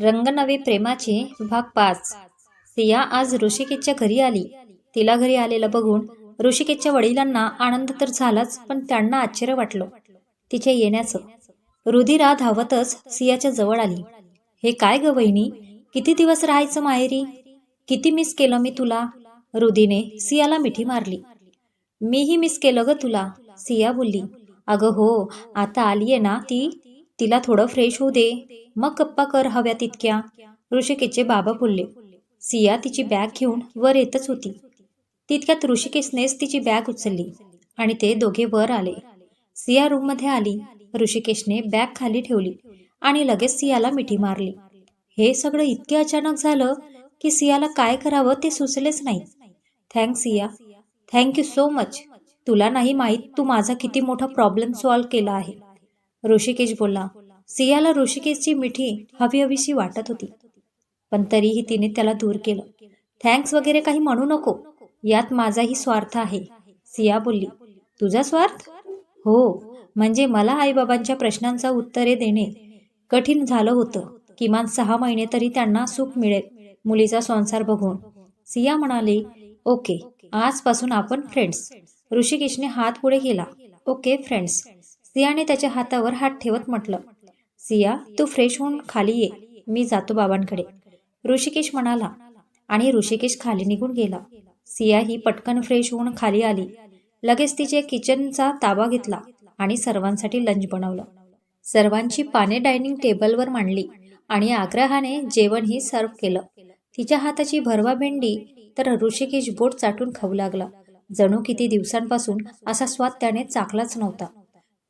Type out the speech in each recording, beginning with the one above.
रंगनवे प्रेमाचे भाग पाच. सिया आज ऋषिकेशच्या घरी आली. तिला घरी आलेलं बघून ऋषिकेशच्या वडिलांना आनंद तर झालाच पण त्यांना आश्चर्य वाटलं तिच्या येण्याचं. रुधिरा धावतच सियाच्या जवळ आली. हे काय ग वहिनी? किती दिवस राहायचं माहेरी? किती मिस केलं मी तुला? रुधीने सियाला मिठी मारली. मीही मिस केलं ग तुला सिया बोलली. अगं हो आता आलीये ना ती? तिला थोडं फ्रेश होऊ दे. मग गप्पा कर हव्या तितक्या. ऋषिकेशचे बाबा बोलले. सिया तिची बॅग घेऊन वर येतच होती. तितक्यात ऋषिकेशनेच तिची बॅग उचलली आणि ते दोघे वर आले. सिया रूममध्ये आली. ऋषिकेशने बॅग खाली ठेवली आणि लगेच सियाला मिठी मारली. हे सगळं इतके अचानक झालं की सियाला काय करावं ते सुचलेच नाही. Thanks Siya. Thank you so much तुला नाही माहीत तू माझा किती मोठा प्रॉब्लेम सॉल्व्ह केला आहे. ऋषिकेश बोलला सियाला ऋषिकेशची मिठी हवी हवीशी वाटत होती. पण तरीही तिने त्याला दूर केलं. थँक्स वगैरे काही म्हणू नको. यात माझाही स्वार्थ आहे सिया बोलली. तुझा स्वार्थ? हो. म्हणजे मला आईबाबांच्या प्रश्नांचा उत्तरे देणे कठीण झालं होतं. किमान सहा महिने तरी त्यांना सुख मिळेल मुलीचा संसार बघून. सिया म्हणाली ओके. आजपासून आपण फ्रेंड्स ऋषिकेशने हात पुढे केला. ओके फ्रेंड्स सियाने त्याच्या हातावर हात ठेवत म्हटलं सिया तू फ्रेश होऊन खाली ये मी जातो बाबांकडे. ऋषिकेश म्हणाला आणि ऋषिकेश खाली निघून गेला. सिया ही पटकन फ्रेश होऊन खाली आली. लगेच तिचे किचनचा ताबा घेतला आणि सर्वांसाठी लंच बनवलं. सर्वांची पाने डायनिंग टेबलवर मांडली आणि आग्रहाने जेवणही सर्व केलं. तिच्या हाताची भरवा भेंडी तर ऋषिकेश बोट चाटून खाऊ लागला. जणू किती दिवसांपासून असा स्वाद त्याने चाकलाच नव्हता.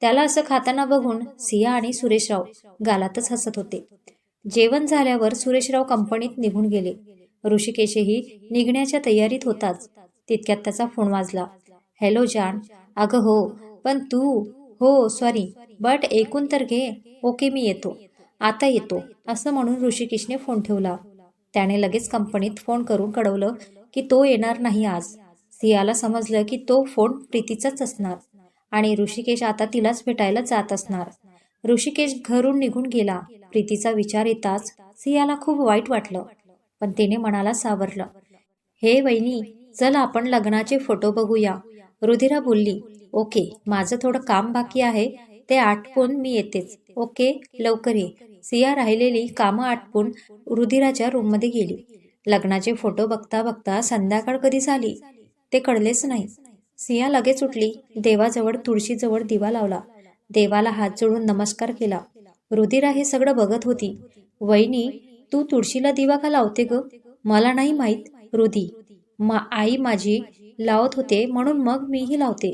त्याला असं खाताना बघून सिया आणि सुरेशराव गालातच हसत होते. जेवण झाल्यावर सुरेशराव कंपनीत निघून गेले. ऋषिकेशही निघण्याच्या तयारीत होताच. तितक्यात त्याचा फोन वाजला. हॅलो जान. अगं हो. पण तू हो सॉरी. बट ऐकून तर घे. ओके मी येतो. आता येतो. असं म्हणून ऋषिकेशने फोन ठेवला. त्याने लगेच कंपनीत फोन करून कळवलं की तो येणार नाही आज. सियाला समजलं की तो फोन प्रीतीचाच असणार. आणि ऋषिकेश आता तिलाच भेटायला जात असणार. ऋषिकेश घरून निघून गेला. प्रीतीचा विचार येताच सियाला खूप वाईट वाटलं. पण तिने मनाला सावरलं. हे वहिनी चल आपण लग्नाचे फोटो बघूया. रुधिरा बोलली ओके माझं थोडं काम बाकी आहे. ते आटपून मी येतेच. ओके लवकर ये. सिया राहिलेली कामं आटपून रुधिराच्या रूममध्ये गेली. लग्नाचे फोटो बघता बघता संध्याकाळ कधी झाली? ते कळलेच नाही. सिया लगेच उठली. देवाजवळ तुळशीजवळ दिवा लावला. देवाला हात जोडून नमस्कार केला. रुधिरा हे सगळं बघत होती. वहिनी तू तुळशीला दिवा का लावते ग? मला नाही माहीत रुधी. मा आई माझी लावत होते म्हणून मग मीही लावते.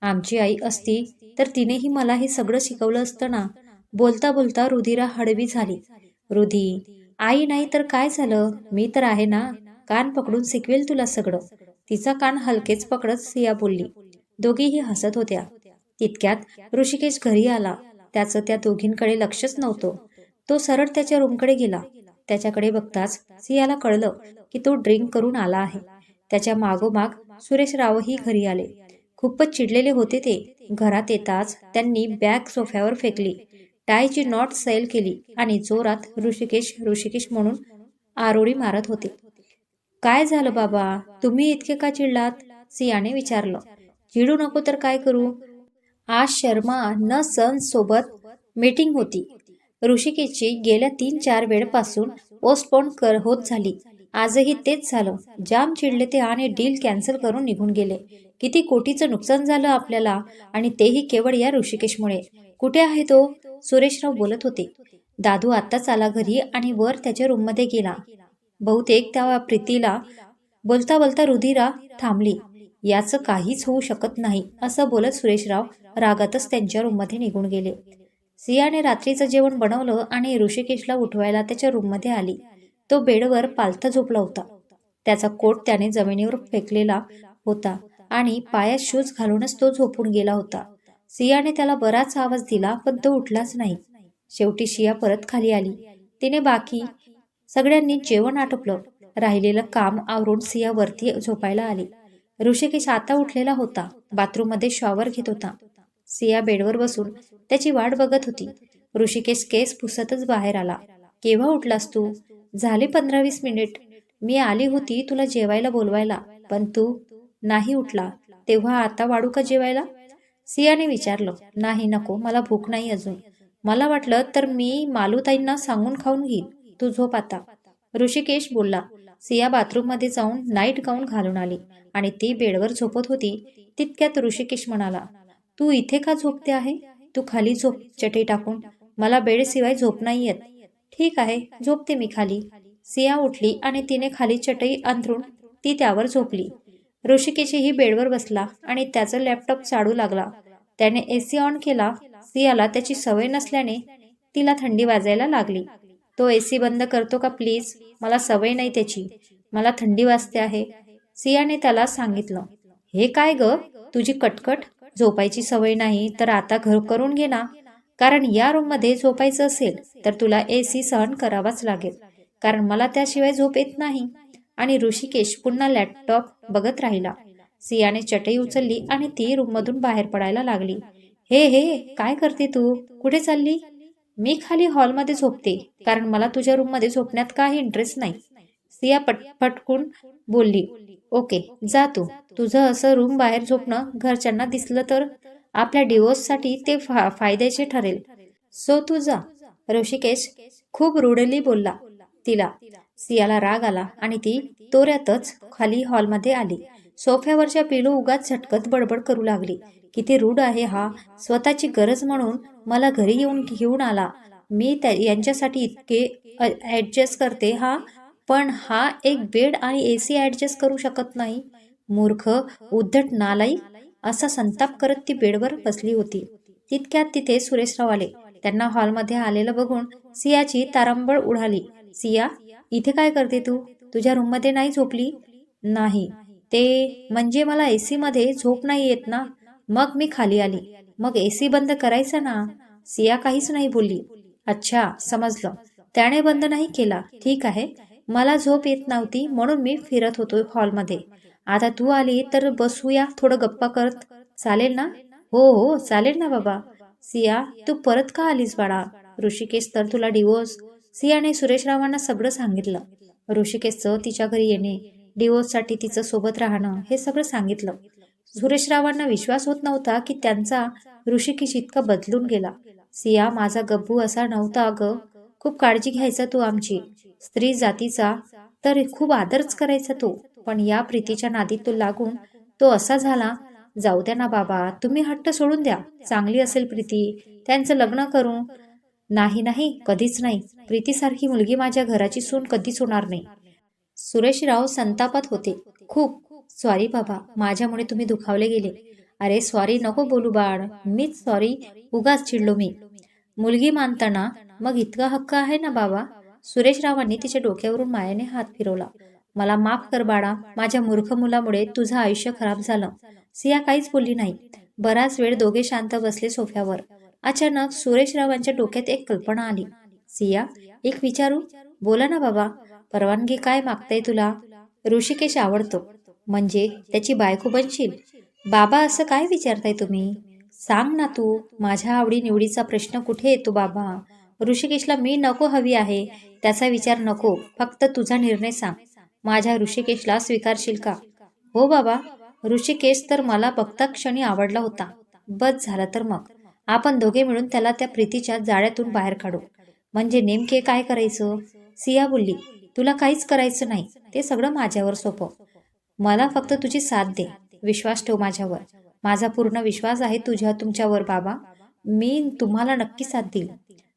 आमची आई असती तर तिनेही मला हे सगळं शिकवलं असतं ना? बोलता बोलता रुधिरा हळवी झाली. रुधी आई नाही तर काय झालं? मी तर आहे ना. कान पकडून शिकवेल तुला सगळं. तिचा कान हलकेच पकडत सिया बोलली दोघीही हसत होत्या. तितक्यात ऋषिकेश घरी आला. त्याचं त्या दोघींकडे लक्षच नव्हतं. तो सरळ त्याच्या रूमकडे गेला. त्याच्याकडे बघताच सियाला कळलं की तो ड्रिंक करून आला आहे. त्याच्या मागोमाग सुरेश रावही घरी आले. खूपच चिडलेले होते ते. घरात येताच त्यांनी बॅग सोफ्यावर फेकली. टायची नॉट सैल केली आणि जोरात ऋषिकेश ऋषिकेश म्हणून आरोळी मारत होते. काय झालं बाबा? तुम्ही इतके का चिडलात? सियाने विचारलं. चिडू नको तर काय करू? आज शर्मा न सन सोबत मीटिंग होती. ऋषिकेशची गेल्या तीन चार वेळपासून पोस्टपोन कर होत झाली. आजही तेच झालं. जाम चिडले ते आणि डील कॅन्सल करून निघून गेले. किती कोटीचं नुकसान झालं आपल्याला आणि तेही केवळ या ऋषिकेशमुळे. कुठे आहे तो? सुरेशराव बोलत होते. दादू आत्ताच आला घरी आणि वर त्याच्या रूममध्ये गेला. बहुतेक त्या प्रीतीला बोलता बोलता रुधिरा थांबली. याचं काहीच होऊ शकत नाही असं बोलत सुरेशराव रागातच त्यांच्या रूममध्ये निघून गेले. सियाने रात्रीचं जेवण बनवलं आणि ऋषिकेशला उठवायला त्याच्या रूममध्ये आली. तो बेडवर पालथा झोपला होता. त्याचा कोट त्याने जमिनीवर फेकलेला होता आणि पायात शूज घालूनच तो झोपून गेला होता. सियाने त्याला बराच आवाज दिला पण तो उठलाच नाही. शेवटी शिया परत खाली आली. तिने बाकी सगळ्यांनी जेवण आटोपलं. राहिलेलं काम आवरून सिया वरती झोपायला आली. ऋषिकेश आता उठलेला होता. बाथरूममध्ये शॉवर घेत होता. सिया बेडवर बसून त्याची वाट बघत होती. ऋषिकेश केस पुसतच बाहेर आला. केव्हा उठलास तू? झाले पंधरा वीस मिनिट. मी आली होती तुला जेवायला बोलवायला. पण तू नाही उठला. तेव्हा आता वाढू का जेवायला? सियाने विचारलं. नाही नको. मला भूक नाही अजून. मला वाटलं तर मी मालूताईंना सांगून खाऊन घेईन. तू झोप आता. ऋषिकेश बोलला सिया बाथरूममध्ये जाऊन नाईट गाऊन घालून आली आणि ती बेडवर झोपत होती तितक्यात ऋषिकेश म्हणाला तू इथे का झोपते आहे? तू खाली झोप चटई टाकून. मला बेडशिवाय झोप नाही येत. ठीक आहे झोपते मी खाली. सिया उठली आणि तिने खाली चटई अंथरून ती त्यावर झोपली. ऋषिकेशही बेडवर बसला आणि त्याचा लॅपटॉप चाडू लागला. त्याने एसी ऑन केला. सियाला त्याची सवय नसल्याने तिला थंडी वाजायला लागली. तो ए सी बंद करतो का प्लीज? मला सवय नाही त्याची. मला थंडी वाजते आहे. सियाने त्याला सांगितलं. हे काय ग? तुझी कटकट? झोपायची सवय नाही तर आता घर करून घे ना. कारण या रूममध्ये झोपायचं असेल तर तुला ए सी सहन करावाच लागेल. कारण मला त्याशिवाय झोप येत नाही. आणि ऋषिकेश पुन्हा लॅपटॉप बघत राहिला. सियाने चटई उचलली आणि ती रूममधून बाहेर पडायला लागली. हे हे काय करते तू? कुठे चालली? मी खाली हॉलमध्ये झोपते कारण मला तुझ्या रूममध्ये झोपण्यात काही इंटरेस्ट नाही. सिया पट पटकून बोलली ओके जा तू. तुझं असं रूम बाहेर झोपणं घरच्यांना दिसलं तर आपल्या डिवोर्ससाठी ते फा फायद्याचे ठरेल. सो तू जा. ऋषिकेश खूप रुडली बोलला. तिला सियाला राग आला आणि ती तोऱ्यातच खाली हॉलमध्ये आली. सोफ्यावरच्या पिलू उगाच झटकत बडबड करू लागली. किती रूढ आहे हा? स्वतःची गरज म्हणून मला घरी येऊन घेऊन आला. मी त्या यांच्यासाठी इतके ॲडजस्ट करते हा? पण हा एक बेड आणि ए सी ॲडजस्ट करू शकत नाही. मूर्ख उद्धट नालाई असा संताप करत ती बेडवर बसली होती. तितक्यात तिथे सुरेशराव आले. त्यांना हॉलमध्ये आलेलं बघून सियाची तारांबळ उडाली. सिया इथे काय करते तू? तुझ्या रूममध्ये नाही झोपली? नाही. ते म्हणजे मला एसी मध्ये झोप नाही येत ना? मग मी खाली आली. मग एसी बंद करायचा ना? सिया काहीच नाही बोलली. अच्छा समजलं. त्याने बंद नाही केला. ठीक आहे. मला झोप येत नव्हती म्हणून मी फिरत होतो हॉलमध्ये. आता तू आली तर बसूया थोडं गप्पा करत. चालेल ना? हो हो चालेल ना बाबा. सिया तू परत का आलीस बाळा? ऋषिकेश तर तुला डिवोर्स. सियाने सुरेशरावांना सगळं सांगितलं. ऋषिकेशचं तिच्या घरी येणे डिवोर्ससाठी तिचं सोबत राहणं हे सगळं सांगितलं. सुरेशरावांना विश्वास होत नव्हता की त्यांचा ऋषिकेश इतका बदलून गेला. सिया माझा गब्बू असा नव्हता अगं खूप काळजी घ्यायचा तू आमची. स्त्री जातीचा तर खूप आदरच करायचा तो. पण या प्रीतीच्या नादीत तो लागून तो असा झाला जाऊ द्या ना बाबा तुम्ही हट्ट सोडून द्या. चांगली असेल प्रीती. त्यांचं लग्न करू नाही नाही कधीच नाही. प्रीतीसारखी मुलगी माझ्या घराची सून कधीच होणार नाही. सुरेशराव संतापात होते. खूप सॉरी बाबा. माझ्यामुळे तुम्ही दुखावले गेले. अरे सॉरी नको बोलू बाळ. मीच सॉरी उगाच चिडलो मी. मुलगी मानताना मग इतका हक्क आहे ना बाबा? सुरेशरावांनी तिच्या डोक्यावरून मायाने हात फिरवला. मला माफ कर बाळा. माझ्या मूर्ख मुलामुळे तुझं आयुष्य खराब झालं. सिया काहीच बोलली नाही. बराच वेळ दोघे शांत बसले सोफ्यावर. अचानक सुरेशरावांच्या डोक्यात एक कल्पना आली. सिया एक विचारू? बोला ना बाबा. परवानगी काय मागताय तुला? ऋषिकेश आवडतो. म्हणजे त्याची बायको बनशील? बाबा असं काय विचारताय तुम्ही? सांग ना तू माझ्या आवडी निवडीचा प्रश्न कुठे येतो बाबा? ऋषिकेशला मी नको हवी आहे त्याचा विचार नको फक्त तुझा निर्णय सांग. माझ्या ऋषिकेशला स्वीकारशील का? हो बाबा ऋषिकेश तर मला बघता क्षणी आवडला होता. बस झाला तर मग. आपण दोघे मिळून त्याला त्या प्रीतीच्या जाळ्यातून बाहेर काढू. म्हणजे नेमके काय करायचं? सिया बोलली तुला काहीच करायचं नाही ते सगळं माझ्यावर सोपव मला फक्त तुझी साथ दे. विश्वास ठेव माझ्यावर. माझा पूर्ण विश्वास आहे तुझ्या तुमच्यावर बाबा. मी तुम्हाला नक्की साथ देईल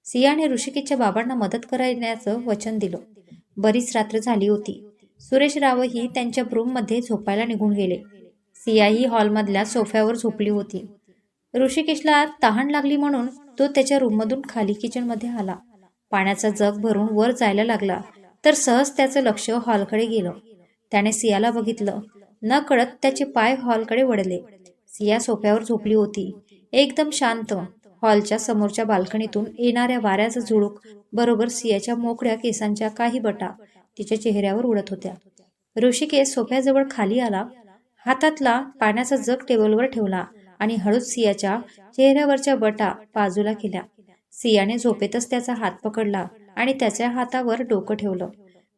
सियाने ऋषिकेशच्या बाबांना मदत करण्याचं वचन दिलं. बरीच रात्र झाली होती. सुरेश रावही त्यांच्या रूममध्ये झोपायला निघून गेले. सियाही हॉलमधल्या सोफ्यावर झोपली होती. ऋषिकेशला तहान लागली म्हणून तो त्याच्या रूममधून खाली किचनमध्ये आला. पाण्याचा जग भरून वर जायला लागला. तर सहज त्याचं लक्ष हॉलकडे गेलं. त्याने सियाला बघितलं. न कळत त्याचे पाय हॉलकडे वळले. सिया सोफ्यावर झोपली होती. एकदम शांत हॉलच्या समोरच्या बाल्कनीतून येणाऱ्या वाऱ्याचा झुळूक बरोबर सियाच्या मोकळ्या केसांच्या काही बटा तिच्या चेहऱ्यावर उडत होत्या. ऋषिकेश सोफ्याजवळ खाली आला हातातला पाण्याचा जग टेबलवर ठेवला आणि हळूच सियाच्या चेहऱ्यावरच्या बटा बाजूला केल्या. सियाने झोपेतच त्याचा हात पकडला आणि त्याच्या हातावर डोकं ठेवलं.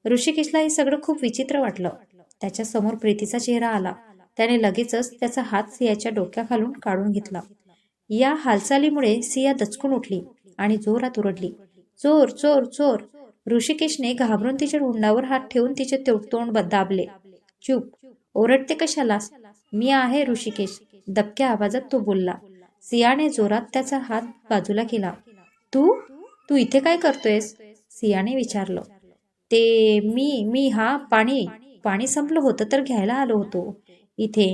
ऋषिकेशला हे सगळं खूप विचित्र वाटलं. त्याच्यासमोर प्रीतीचा चेहरा आला. त्याने लगेचच त्याचा हात सियाच्या डोक्याखालून काढून घेतला. या हालचालीमुळे सिया दचकून उठली आणि जोरात ओरडली. चोर चोर चोर! ऋषिकेशने घाबरून तिच्या हुंडावर हात ठेवून तिचे तोंड ब- दाबले चूप! ओरडते कशाला? मी आहे ऋषिकेश. दबक्या आवाजात तो बोलला. सियाने जोरात त्याचा हात बाजूला केला. तू? तू इथे काय करतोयस? सियाने विचारलं. ते मी मी हा पाणी. पाणी संपलं होतं तर घ्यायला आलो होतो. इथे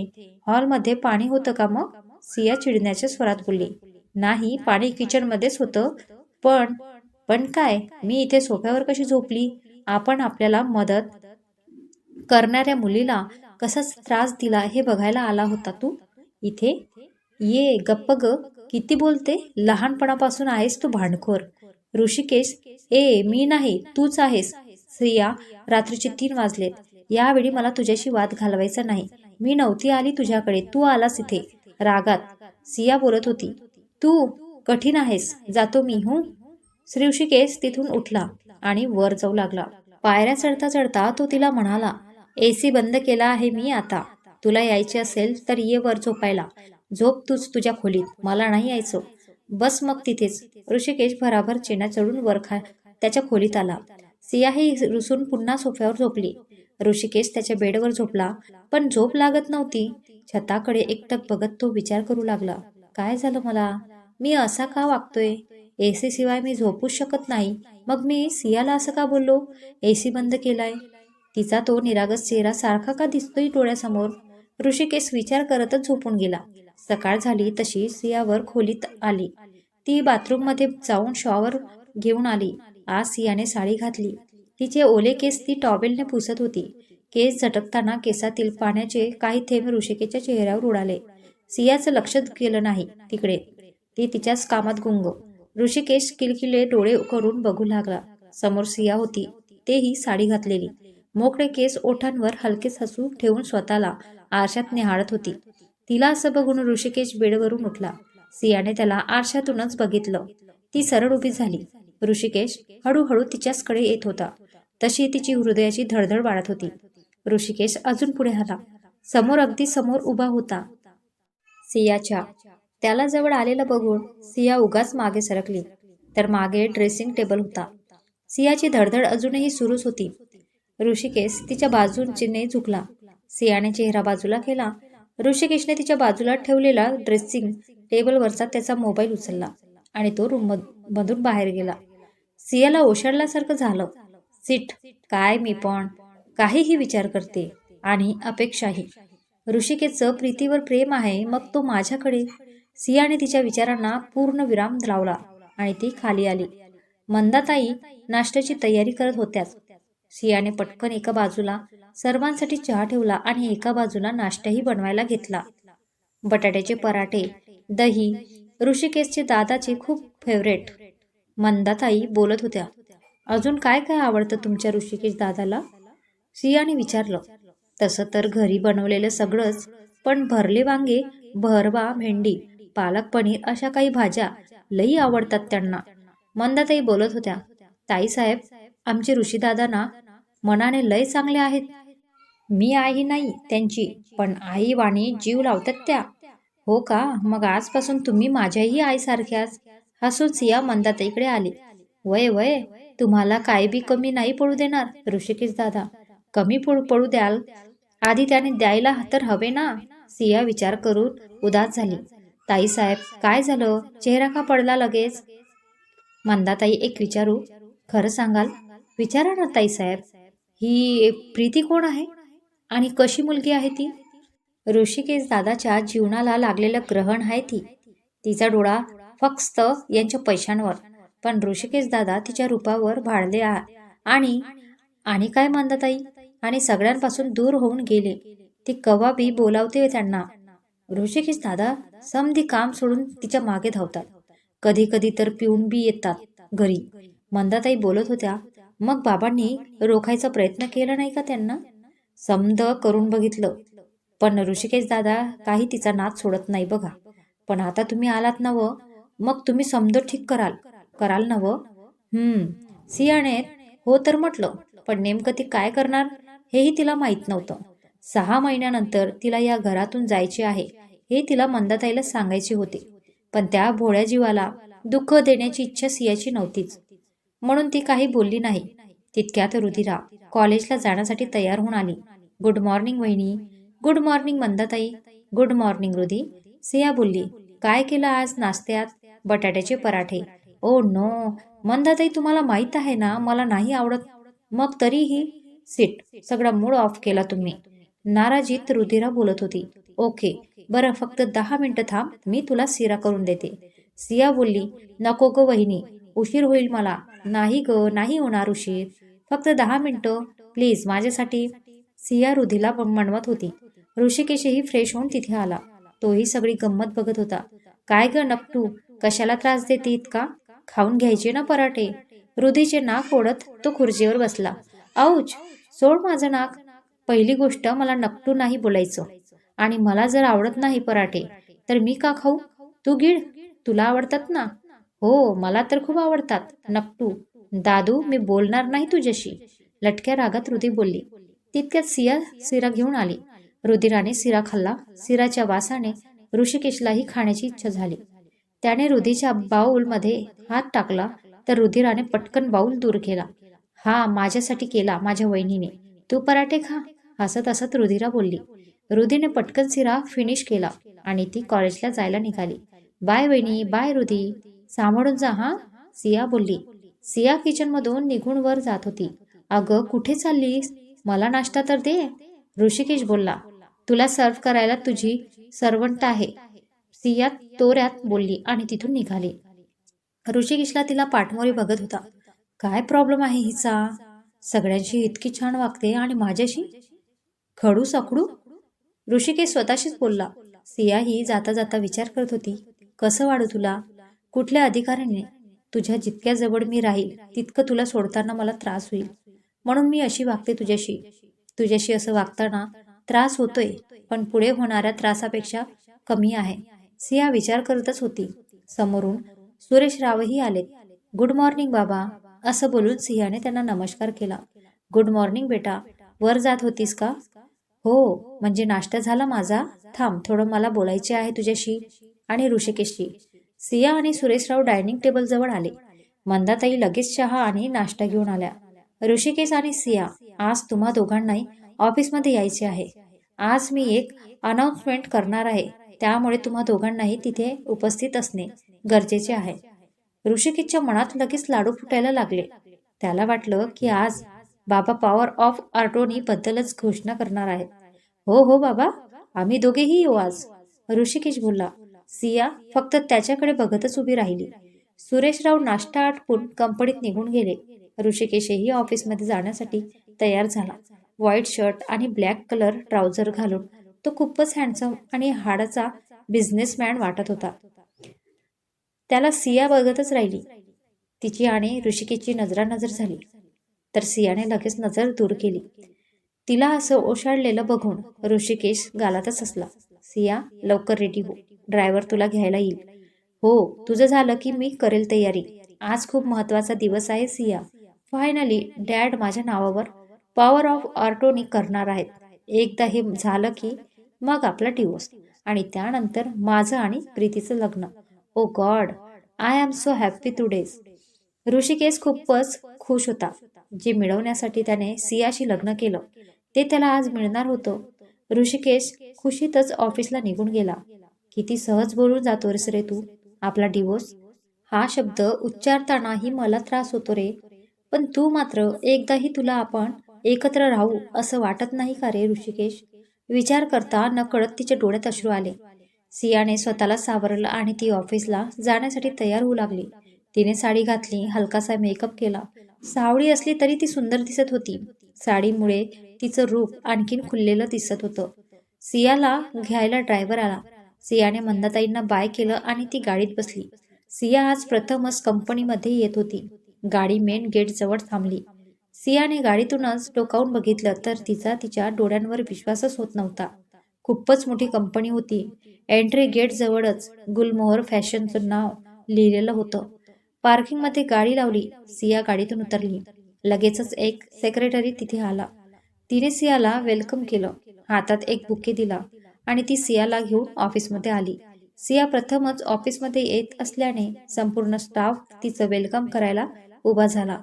हॉलमध्ये पाणी होतं का मग? सिया चिडण्याच्या स्वरात बोलली. नाही पाणी किचनमध्येच होतं. पण पण काय? मी इथे सोफ्यावर कशी झोपली? आपण आपल्याला मदत करणाऱ्या मुलीला कसा त्रास दिला हे बघायला आला होता तू? इथे? ये गप्प ग. किती बोलते? लहानपणापासून आहेस तू भांडखोर. ऋषिकेश ए मी नाही तूच आहेस. स्त्रिया रात्रीचे तीन वाजलेत. यावेळी मला तुझ्याशी वाद घालवायचा नाही. मी नव्हती आली तुझ्याकडे. तू आलास इथे. रागात. सिया बोलत होती. तू कठीण आहेस. जातो मी हू? श्री ऋषिकेश तिथून उठला आणि वर जाऊ लागला. पायऱ्या चढता चढता तो तिला म्हणाला एसी बंद केला आहे मी आता. तुला यायचे असेल तर ये वर झोपायला. झोप तूच तुझ्या खोलीत. मला नाही यायचं. बस मग तिथेच. ऋषिकेश भराभर चेना चढून वर खा त्याच्या खोलीत आला. सिया ही रुसून पुन्हा सोफ्यावर झोपली. ऋषिकेश त्याच्या बेडवर झोपला. पण झोप लागत नव्हती. छताकडे एकटक बघत तो विचार करू लागला. काय झालं मला? मी असा का वागतोय? एसी शिवाय मी झोपूच शकत नाही. मग मी सियाला असं का बोललो? एसी बंद केलाय. तिचा तो निरागस चेहरा सारखा का दिसतोय डोळ्यासमोर? ऋषिकेश विचार करतच झोपून गेला. सकाळ झाली तशी सियावर खोलीत आली. ती बाथरूममध्ये जाऊन शॉवर घेऊन आली. आज सियाने साडी घातली. तिचे ओले केस ती टॉवेलने पुसत होती. केस झटकताना केसातील पाण्याचे काही थेंब ऋषिकेच्या चेहऱ्यावर उडाले. सियाचं लक्ष केलं नाही तिकडे. ती तिच्याच कामात गुंग. ऋषिकेश किलकिले डोळे करून बघू लागला. समोर सिया होती. तेही साडी घातलेली. मोकळे केस ओठांवर हलकेच हसू ठेवून स्वतःला आरशात निहाळत होती. तिला असं बघून ऋषिकेश बेडवरून उठला. सियाने त्याला आरशातूनच बघितलं. ती सरळ उभी झाली. ऋषिकेश हळूहळू तिच्याचकडे येत होता. तशी तिची हृदयाची धडधड वाढत होती. ऋषिकेश अजून पुढे आला. समोर अगदी समोर उभा होता. सियाच्या. त्याला जवळ आलेलं बघून सिया उगाच मागे सरकली. तर मागे ड्रेसिंग टेबल होता. सियाची धडधड अजूनही सुरूच होती. ऋषिकेश तिच्या बाजूने झुकला. सियाने चेहरा बाजूला केला. ऋषिकेशने तिच्या बाजूला ठेवलेला ड्रेसिंग टेबलवरचा त्याचा मोबाईल उचलला आणि तो रूम मधून बाहेर गेला. सियाला ओशाडल्यासारखं झालं. सिट काय मी पण? काहीही विचार करते आणि अपेक्षाही. ऋषिकेशचं प्रीतीवर प्रेम आहे मग तो माझ्याकडे. सियाने तिच्या विचारांना पूर्ण विराम लावला आणि ती खाली आली. मंदाताई नाश्त्याची तयारी करत होत्याच सियाने पटकन एका बाजूला सर्वांसाठी चहा ठेवला आणि एका बाजूला नाश्ताही बनवायला घेतला. बटाट्याचे पराठे दही ऋषिकेशचे दादाचे खूप फेवरेट. मंदाताई बोलत होत्या अजून काय काय आवडतं तुमच्या ऋषिकेश दादाला? सियाने विचारलं तसं तर घरी बनवलेलं सगळंच पण भरले वांगे भरवा भेंडी पालक पनीर अशा काही भाज्या लई आवडतात त्यांना. मंदाताई बोलत होत्या ताईसाहेब आमचे ऋषीदादांना मनाने लय चांगले आहेत. मी आई नाही त्यांची पण आई वाणी जीव लावतात त्या. हो का? मग आजपासून तुम्ही माझ्याही आईसारख्याच हसून सिया मंदाताईकडे आली. वय वय तुम्हाला काय बी कमी नाही पडू देणार ऋषिकेश दादा. कमी पडू पडू द्याल. आधी त्याने द्यायला तर हवे ना. सिया विचार करून उदास झाली. ताईसाहेब काय झालं? चेहरा का पडला लगेच? मंदाताई एक विचारू. खरं सांगाल विचारा ना ताईसाहेब ही प्रीती कोण आहे? आणि कशी मुलगी आहे ती? ऋषिकेश दादाच्या जीवनाला लागलेलं ग्रहण आहे ती. तिचा डोळा फक्त यांच्या पैशांवर. पण ऋषिकेश दादा तिच्या रूपावर भाळले आणि आणि काय मंदाताई आणि सगळ्यांपासून दूर होऊन गेले. ती कवा बी बोलावते त्यांना. ऋषिकेश दादा समधी काम सोडून तिच्यामागे धावतात. कधी कधी तर पिऊन बी येतात घरी. मंदाताई बोलत होत्या मग बाबांनी रोखायचा प्रयत्न केला नाही का त्यांना? समद करून बघितलं. पण ऋषिकेश दादा काही तिचा नाद सोडत नाही बघा. पण आता तुम्ही आलात नव मग तुम्ही समज ठीक कराल. कराल नव? हम्म. सियाने हो तर म्हटलं. पण नेमकं ती काय करणार? हेही तिला माहीत नव्हतं. सहा महिन्यानंतर तिला या घरातून जायचे आहे. हे तिला मंदाताईला सांगायचे होते. पण त्या भोळ्या जीवाला दुःख देण्याची इच्छा सियाची नव्हतीच. म्हणून ती काही बोलली नाही. तितक्यात रुधिरा कॉलेजला जाण्यासाठी तयार होऊन आली. गुड मॉर्निंग वहिनी. Good morning Mandatai. Good morning Rudhi. Siya बोलली काय केलं आज नाश्त्यात? बटाट्याचे पराठे. ओ नो मंदाताई तुम्हाला माहीत आहे ना मला नाही आवडत. मग तरीही सीट सगळा मूड ऑफ केला तुम्ही. नाराजीत रुधिरा बोलत होती. ओके बरं फक्त दहा मिनिटं थांब मी तुला सिरा करून देते. सिया बोलली नको ग वहिनी उशीर होईल मला. नाही ग नाही होणार उशीर. फक्त दहा मिनिटं प्लीज माझ्यासाठी. सिया रुधीला म्हणवत होती. ऋषिकेशही फ्रेश होऊन तिथे आला. तोही सगळी गंमत बघत होता. काय ग नपटू? कशाला त्रास देते इतका? खाऊन घ्यायचे ना पराठे? रुधीचे नाक ओढत तो खुर्चीवर बसला. औच सोड माझं नाक. पहिली गोष्ट मला नपटू नाही बोलायचं. आणि मला जर आवडत नाही पराठे तर मी का खाऊ? तू गिळ. तुला आवडतात ना? हो मला तर खूप आवडतात. नपटू दादू मी बोलणार नाही तुझ्याशी. लटक्या रागात रुधी बोलली. तितक्यात सिया सिरा घेऊन आली. रुधिराने सिरा खाल्ला. सिराच्या वासाने ऋषिकेशलाही खाण्याची इच्छा झाली. त्याने रुधीच्या बाऊलमध्ये हात टाकला तर रुधिराने पटकन बाऊल दूर केला. हा माझ्यासाठी केला माझ्या वहिनीने. तू पराठे खा हसत हसत रुधिरा बोलली. रुधीने पटकन सिरा फिनिश केला आणि ती कॉलेजला जायला निघाली. बाय वहिनी बाय रुधी. सांभाळून जा हा सिया बोलली. सिया किचन मधून निघून वर जात होती. अगं कुठे चाललीस? मला नाश्ता तर दे ऋषिकेश बोलला. तुला सर्व करायला तुझी सर्वंट आहे. सिया तोऱ्यात बोलली आणि तिथून निघाली. ऋषिकेशला तिला पाठमोरी बघत होता. काय प्रॉब्लेम आहे हिचा? सगळ्यांशी इतकी छान वागते आणि माझ्याशी? खडू सखडू? ऋषिकेश स्वतःशीच बोलला. सिया ही जाता जाता विचार करत होती. कसं वाढू तुला? कुठल्या अधिकाऱ्याने? तुझ्या जितक्या जवळ मी राहील तितकं तुला सोडताना मला त्रास होईल. म्हणून मी अशी वागते तुझ्याशी. तुझ्याशी असं वागताना त्रास होतोय पण पुढे होणाऱ्या त्रासापेक्षा कमी आहे. सिया विचार करतच होती. समोरून सुरेश रावही आले गुड मॉर्निंग बाबा असं बोलून सिंहाने त्यांना नमस्कार केला. गुड मॉर्निंग बेटा. वर जात होतीस का? हो म्हणजे नाश्ता झाला माझा. थांब थोडं मला बोलायचे आहे तुझ्याशी आणि ऋषिकेशशी. सिया आणि सुरेशराव डायनिंग टेबल जवळ आले. मंदाताई लगेच चहा आणि नाश्ता घेऊन आल्या. ऋषिकेश आणि सिया आज तुम्हा दोघांनाही ऑफिसमध्ये यायचे आहे. आज मी एक अनाउन्समेंट करणार आहे. त्यामुळे तुम्हा दोघांनाही तिथे उपस्थित असणे गरजेचे आहे. ऋषिकेशच्या मनात लगेच लाडू फुटायला लागले. त्याला वाटलं की आज बाबा पॉवर ऑफ आर्टोनी बद्दलच घोषणा करणार आहेत. हो हो बाबा आम्ही दोघेही येऊ आज. ऋषिकेश बोलला सिया फक्त त्याच्याकडे बघतच उभी राहिली. सुरेशराव नाश्ता आटपून कंपनीत निघून गेले. ऋषिकेशही ऑफिसमध्ये जाण्यासाठी तयार झाला. व्हाईट शर्ट आणि ब्लॅक कलर ट्राउझर घालून तो खूपच हँडसम आणि हाडाचा बिझनेसमॅन वाटत होता. त्याला सिया बघतच राहिली. तिची आणि ऋषिकेशची नजरानजर झाली. तर सियाने लगेच नजर दूर केली. तिला असं ओशाळलेलं बघून ऋषिकेश गालातच असला सिया लवकर रेडी हो. ड्रायव्हर तुला घ्यायला येईल. हो तुझं झालं की मी करेल तयारी. आज खूप महत्त्वाचा दिवस आहे सिया. फायनली डॅड माझ्या नावावर पॉवर ऑफ ऑर्टोनी करणार आहेत. एकदा हे झालं की मग आपला डिवोर्स आणि त्यानंतर माझं आणि प्रीतीचं लग्न. ओ God I am so happy today's Rishikesh खूपच खुश होता. जे मिळवण्यासाठी त्याने सियाशी लग्न केलं ते त्याला आज मिळणार होतं. ऋषिकेश खुशीतच ऑफिसला निघून गेला. किती सहज बोलून जातो रे तू. आपला डिवोर्स हा शब्द उच्चारतानाही मला त्रास होतो रे. पण तू मात्र एकदाही तुला आपण एकत्र राहू असं वाटत नाही का रे ऋषिकेश? विचार करता नकळत तिच्या डोळ्यात अश्रू आले. सियाने स्वतःला सावरलं आणि ती ऑफिसला जाण्यासाठी तयार होऊ लागली. तिने साडी घातली हलकासा मेकअप केला. सावळी असली तरी ती सुंदर दिसत होती. साडीमुळे तिचं रूप आणखीन खुललेलं दिसत होतं. सियाला घ्यायला ड्रायव्हर आला. सियाने मंदाताईंना बाय केलं आणि ती गाडीत बसली. सिया आज प्रथमच कंपनीमध्ये येत होती. गाडी मेन गेट जवळ थांबली. सियाने गाडीतूनच डोकावून बघितलं तर तिचा तिच्या डोळ्यांवर विश्वासच होत नव्हता. खूपच मोठी कंपनी होती. एंट्री गेट जवळच गुलमोहर फॅशनचं नाव लिहिलेलं होतं. पार्किंगमध्ये गाडी लावली. सिया गाडीतून उतरली. लगेचच एक सेक्रेटरी तिथे आला. तिने सियाला वेलकम केलं. हातात एक बुके दिला आणि ती सियाला घेऊन ऑफिसमध्ये आली. सिया प्रथमच ऑफिसमध्ये येत असल्याने संपूर्ण स्टाफ तिचं वेलकम करायला उभा झाला.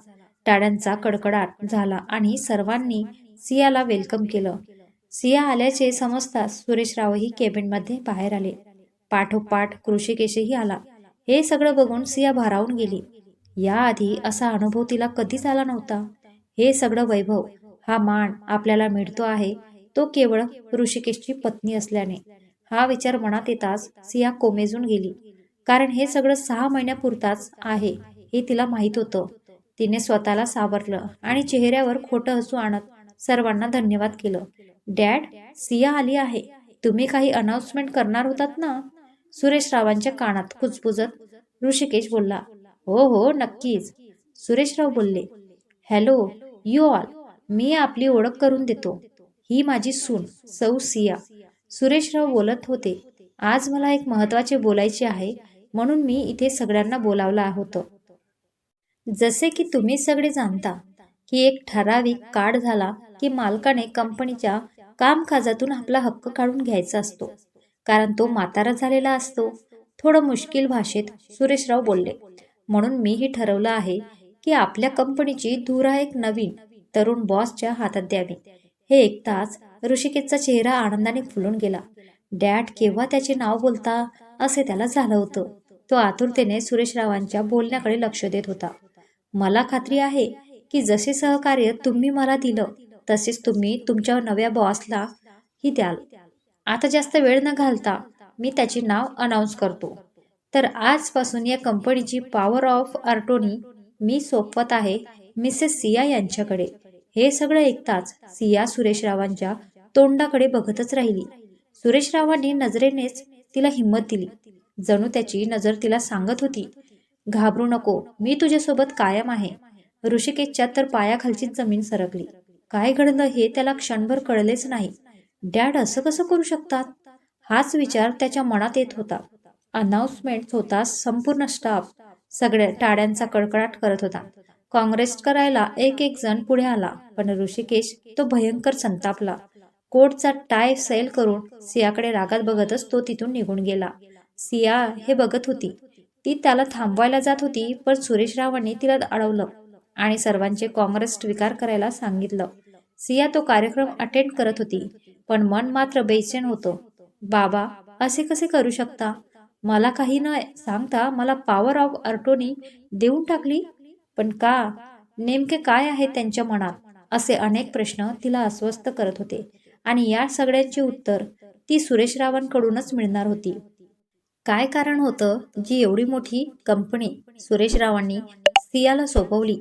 टाळ्यांचा कडकडाट झाला आणि सर्वांनी सियाला वेलकम केलं. सिया आल्याचे समजताच सुरेश रावही केबिनमध्ये बाहेर आले. पाठोपाठ कृषिकेशही आला. हे सगळं बघून सिया भारावून गेली. याआधी असा अनुभव तिला कधीच आला नव्हता. हे सगळं वैभव हा मान आपल्याला मिळतो आहे तो केवळ ऋषिकेशची पत्नी असल्याने. हा विचार मनात येताच सिया कोमेजून गेली. कारण हे सगळं सहा महिन्यापुरताच आहे हे तिला माहीत होतं. तिने स्वतःला सावरलं आणि चेहऱ्यावर खोटं हसू आणत सर्वांना धन्यवाद केलं. डॅड सिया आली आहे. तुम्ही काही अनाउन्समेंट करणार होतात ना? सुरेश रावांच्या कानात कुजबुजत ऋषिकेश बोलला. हो हो नक्कीच. सुरेशराव बोलले. Hello you all. मी आपली ओळख करून देतो. ही माझी सून सौ सिया. सुरेशराव बोलत होते. आज मला एक महत्त्वाचे बोलायचे आहे म्हणून मी इथे सगळ्यांना बोलावलं होतं. जसे की तुम्ही सगळे जाणता की एक ठराविक काळ झाला की मालकाने कंपनीच्या कामकाजातून आपला हक्क काढून घ्यायचा असतो. कारण तो म्हातारा झालेला असतो. थोडं मुश्किल भाषेत सुरेशराव बोलले म्हणून मीही ठरवलं आहे की आपल्या कंपनीची धुरा एक नवीन तरुण बॉसच्या हातात द्यावी. हे ऐकताच ऋषिकेशचा चेहरा आनंदाने फुलून गेला. डॅड केव्हा त्याचे नाव बोलता? असे त्याला झालं होतं. तो आतुरतेने सुरेशरावांच्या बोलण्याकडे लक्ष देत होता. मला खात्री आहे की जसे सहकार्य तुम्ही मला दिलं तसेच तुम्ही तुमच्या नव्या बॉसला ही द्याल. आता जास्त वेळ न घालता मी त्याचे नाव अनाऊन्स करतो. तर आजपासून या कंपनीची पॉवर ऑफ आर्टोनी मी सोपवत आहे मिसेस सिया यांच्याकडे. हे सगळं ऐकताच सिया सुरेशरावांच्या तोंडाकडे बघतच राहिली. सुरेशरावांनी नजरेनेच तिला हिंमत दिली. जणू त्याची नजर तिला सांगत होती घाबरू नको मी तुझ्यासोबत कायम आहे. ऋषिकेशच्या तर पायाखालची जमीन सरकली. काय घडलं हे त्याला क्षणभर कळलेच नाही. डॅड असं कसं करू शकतात? हाच विचार त्याच्या मनात येत होता. अनाउन्समेंट होता संपूर्ण स्टाफ सगळ्या टाळ्यांचा कडकडाट करत होता. काँग्रेस करायला एक एक जण पुढे आला पण ऋषिकेश तो भयंकर संतापला. कोटचा टाय सेल करून सियाकडे रागात बघतच तो तिथून निघून गेला. सिया हे बघत होती. ती त्याला थांबवायला जात होती पण सुरेश रावांनी तिला अडवलं आणि सर्वांचे काँग्रेस स्वीकार करायला सांगितलं. सिया तो कार्यक्रम अटेंड करत होती पण मन मात्र बेचैन होतं. बाबा असे कसे करू शकता? मला काही न सांगता मला पॉवर ऑफ अर्टोनी देऊन टाकली? पण का? नेमके काय आहे त्यांच्या मनात? असे अनेक प्रश्न तिला अस्वस्थ करत होते. आणि या सगळ्यांची उत्तर ती सुरेश रावांकडूनच मिळणार होती. काय कारण होतं जी एवढी मोठी कंपनी सुरेश रावांनी सियाला सोपवली?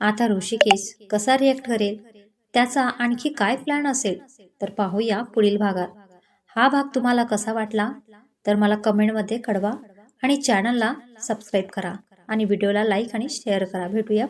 आता ऋषिकेश कसा रिॲक्ट करेल? त्याचा आणखी काय प्लॅन असेल? तर पाहूया पुढील भागात. हा भाग तुम्हाला कसा वाटला? तर मला कमेंटमध्ये कळवा आणि चॅनलला सबस्क्राईब करा आणि व्हिडिओला लाईक आणि शेअर करा. भेटूया